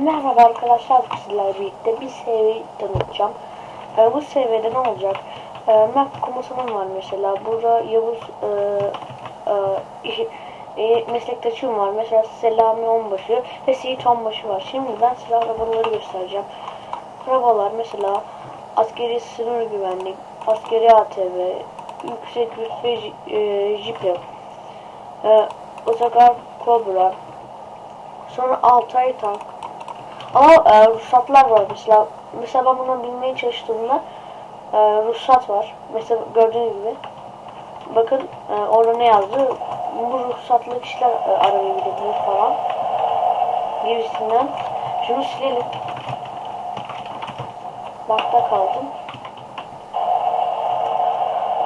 Merhaba arkadaşlar sizlerle birlikte bir seviye tanıtacağım. Ee, bu seviyede ne olacak? Ee, map komutanım var mesela. Burada Yavuz e, e, e, meslektaşım var. Mesela Selami Onbaşı ve Seyit Onbaşı var. Şimdi ben size arabaları göstereceğim. Arabalar mesela askeri sınır güvenlik, askeri ATV, yüksek rütbe e, jipi, e, otogar Cobra, Sonra Altay tank. Ama e, ruhsatlar var mesela. Mesela ben bunu bilmeye çalıştığımda e, ruhsat var. Mesela gördüğünüz gibi. Bakın e, orada ne yazdı? Bu ruhsatlı kişiler e, araya gidebilir falan. Gibisinden. Şunu silelim. Bakta kaldım.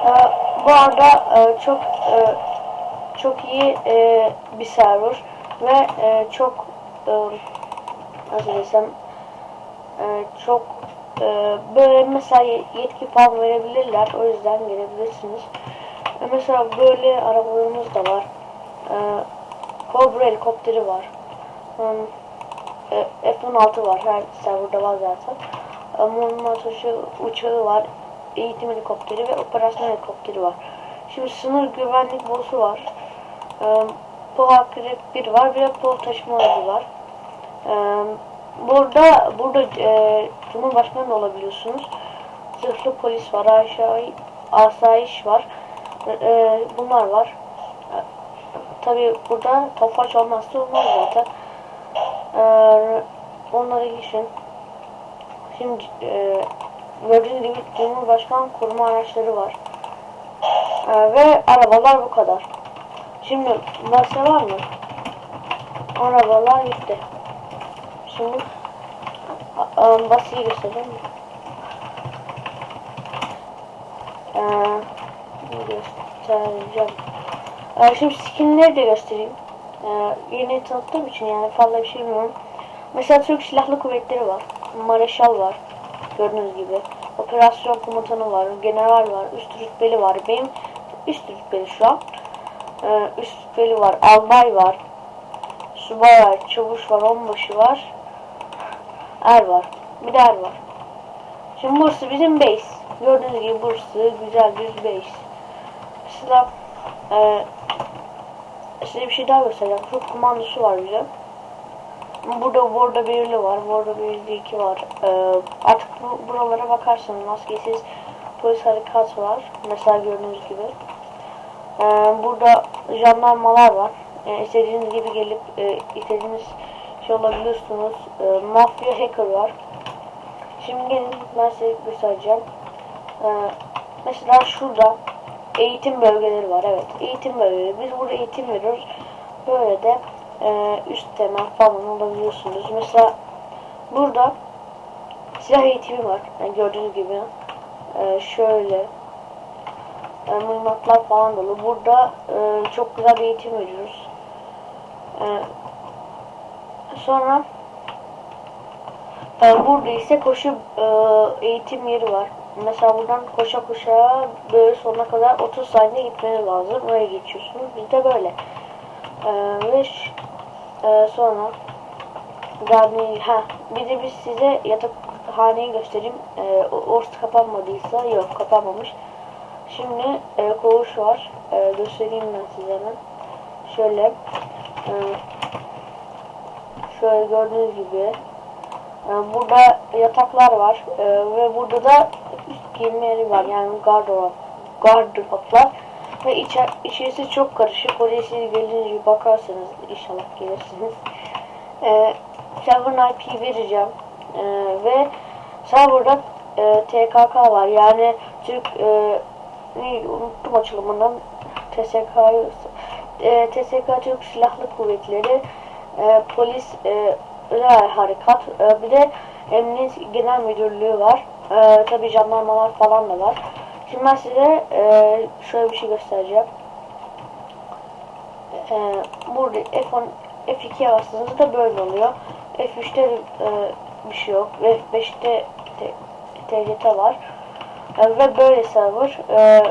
E, bu arada e, çok e, çok iyi e, bir server ve e, çok e, nasıl desem e, çok e, böyle mesela yetki falan verebilirler o yüzden gelebilirsiniz. E, mesela böyle arabalarımız da var. E, Cobra helikopteri var. Hmm, e, F-16 var. Her serverda var zaten. Sonra şu uçağı var. Eğitim helikopteri ve operasyon helikopteri var. Şimdi sınır güvenlik boss'u var. E, PO Akrep 1 var. Bir de PO taşıma aracı var. E, burada burada e, Cumhurbaşkanı da olabiliyorsunuz. Zırhlı polis var. Aşağı asayiş var. E, e, bunlar var. E, Tabi burada tofaş olmazsa olmaz zaten. E, onlara geçin. Şimdi e, gördüğünüz gibi Cumhurbaşkanı koruma araçları var. E, ve arabalar bu kadar. Şimdi basya var mı? Arabalar gitti. Şimdi a- basıyı göstereyim mi? Göstereceğim. Ee, şimdi skinleri de göstereyim. Ee, yeni tanıttığım için yani fazla bir şey bilmiyorum. Mesela Türk Silahlı Kuvvetleri var. Mareşal var. Gördüğünüz gibi. Operasyon komutanı var. General var. Üst rütbeli var. Benim üst rütbeli şu an. Ee, üst rütbeli var. Albay var. Subay var. Çavuş var. Onbaşı var. Er var. Bir de er var. Şimdi burası bizim base. Gördüğünüz gibi burası güzel bir base. Mesela e, size bir şey daha göstereceğim. Çok kumandosu var bize. Burada burada birli var. Burada birli iki var. Ee, artık bu, buralara bakarsanız maskesiz polis harekat var. Mesela gördüğünüz gibi. Ee, burada jandarmalar var. Ee, istediğiniz gibi gelip e, istediğiniz şey olabiliyorsunuz. Ee, mafya hacker var. Şimdi gelin ben size göstereceğim. Ee, mesela şurada eğitim bölgeleri var. Evet eğitim bölgeleri. Biz burada eğitim veriyoruz. Böyle de e, üst temel falan olabiliyorsunuz. Mesela burada silah eğitimi var. Yani gördüğünüz gibi. Ee, şöyle e, mühimmatlar falan dolu. Burada e, çok güzel bir eğitim veriyoruz. E, sonra e, burada ise koşu e, eğitim yeri var. Mesela buradan koşa koşa böyle sonuna kadar 30 saniye gitmeniz lazım. Öyle geçiyorsunuz. Biz de böyle. E, ve e, sonra yani ha bir de biz size yatakhaneyi göstereyim. E, orası kapanmadıysa yok kapanmamış. Şimdi e, koğuş var. E, göstereyim ben size hemen. Şöyle e, şöyle gördüğünüz gibi e, burada yataklar var E, ve burada da üst giyinme yeri var. Yani gardırop gardıroplar ve içer, içerisi çok karışık. Oraya siz gelince bir bakarsanız inşallah gelirsiniz. E, server IP vereceğim. E, ve serverda e, TKK var. Yani Türk e, ne, unuttum açılımından? TSK'yı e, TSK Türk Silahlı Kuvvetleri e, polis e, özel harekat e, bir de Emniyet Genel Müdürlüğü var. E, tabi jandarmalar falan da var. Şimdi ben size e, şöyle bir şey göstereceğim. E, burada F10 F2'ye bastığınızda böyle oluyor. F3'te e, bir şey yok. F5'te TCT var. E, ve böyle server. E,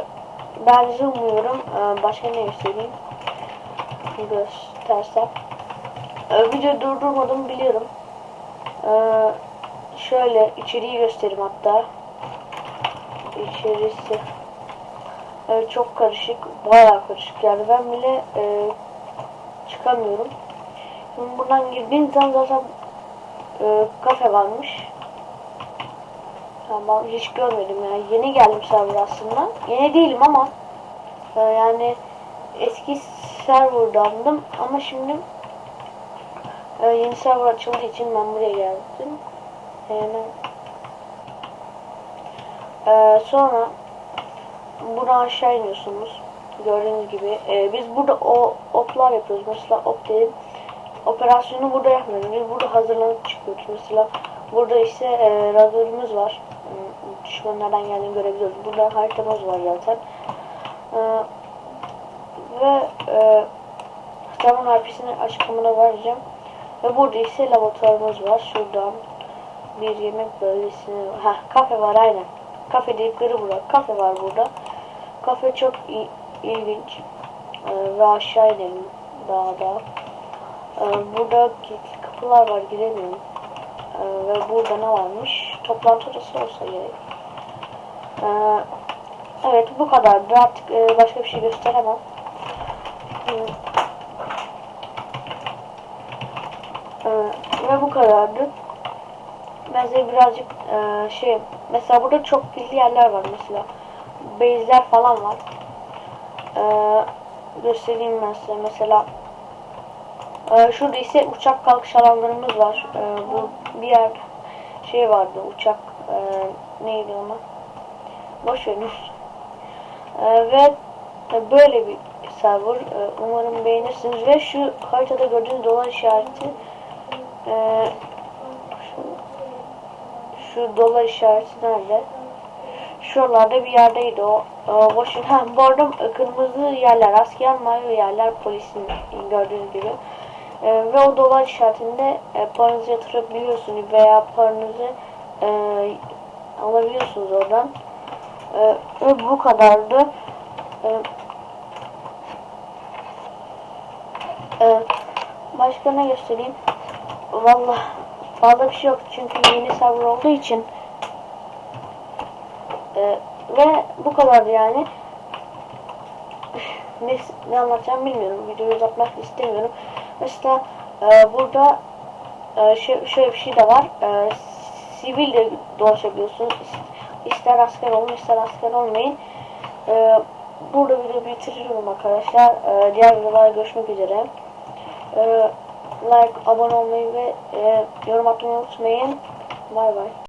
ben size umuyorum e, başka ne göstereyim? Göstersem e, video durdurmadım biliyorum Ee, şöyle içeriği göstereyim hatta. İçerisi Evet, çok karışık, bayağı karışık yani ben bile e, çıkamıyorum. Şimdi buradan girdiğim zaman zaten e, kafe varmış. Ben hiç görmedim yani yeni geldim server aslında. Yeni değilim ama e, yani eski serverdandım ama şimdi e, yeni server açıldığı için ben buraya geldim. Hemen e, sonra buradan aşağı iniyorsunuz. Gördüğünüz gibi. Ee, biz burada o oplar yapıyoruz. Mesela op dedim. Operasyonu burada yapmıyoruz. Biz burada hazırlanıp çıkıyoruz. Mesela burada işte e, radarımız var. Hmm, Düşmanlardan geldiğini görebiliyoruz. Burada haritamız var zaten. Ee, ve e, kitabın RP'sini açıklamada vereceğim. Ve burada ise laboratuvarımız var. Şuradan bir yemek bölgesini... Heh, kafe var aynen. Kafe dedikleri burada. Kafe var burada. Kafe çok il- ilginç. Ee, ve aşağı inelim daha da. Ee, burada kapılar var giremiyorum. Ee, ve burada ne varmış? Toplantı odası olsa gerek. Ee, evet bu kadardı. Artık e, başka bir şey gösteremem. Ee, e, ve bu kadardı. Ben size birazcık e, şey mesela burada çok gizli yerler var mesela base'ler falan var. Ee, göstereyim ben size mesela e, şurada ise uçak kalkış alanlarımız var. Ee, bu bir yer şey vardı uçak e, neydi ona boş verin. Ee, ve böyle bir server. Ee, umarım beğenirsiniz ve şu haritada gördüğünüz dolar işareti e, şu, şu dolar işareti nerede? Şuralarda bir yerdeydi o. o boşun. Ha, bu arada kırmızı yerler asker, mavi yerler polisin gördüğünüz gibi. Ee, ve o dolar işaretinde e, paranızı yatırabiliyorsunuz veya paranızı e, alabiliyorsunuz oradan. E, ve bu kadardı. E, e, başka ne göstereyim? Vallahi fazla bir şey yok çünkü yeni server olduğu için ee, ve bu kadar yani. Ne, ne anlatacağım bilmiyorum. Videoyu uzatmak istemiyorum. Mesela e, burada e, şey, şöyle bir şey de var. E, sivil de dolaşabiliyorsunuz. İster asker olun ister asker olmayın. E, burada videoyu bitiriyorum arkadaşlar. E, diğer videolarda görüşmek üzere. E, like, abone olmayı ve e, yorum atmayı unutmayın. Bay bay.